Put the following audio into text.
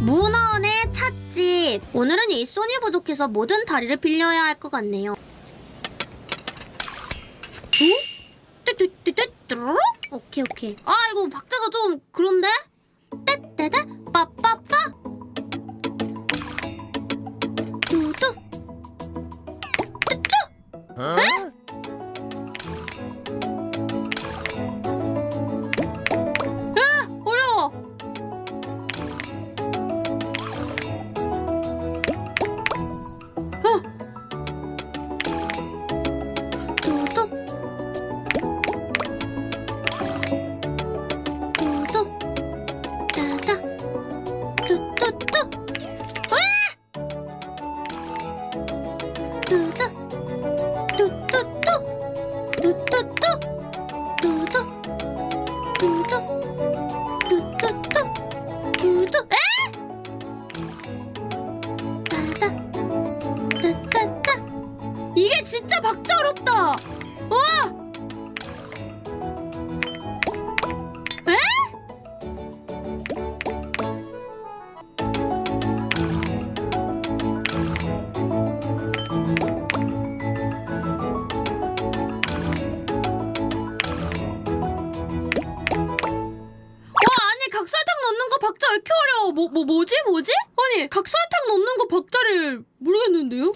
문어원의 찻집. 오늘은 일손이 부족해서 모든 다리를 빌려야 할 것 같네요. 응? 뚜뚜뚜뚜뚜 오케이 오케이. 아 이거 박자가 좀 그런데? 따따다 빠빠빠. 뚜뚜. 어 어. 뚜 이게 진짜 박자 어렵다. 와! 에? 와 아니 각설탕 넣는 거 박자 왜 이렇게 어려워? 뭐, 뭐 뭐지 뭐지? 아니 각설탕 넣는 거 박자를 모르겠는데요?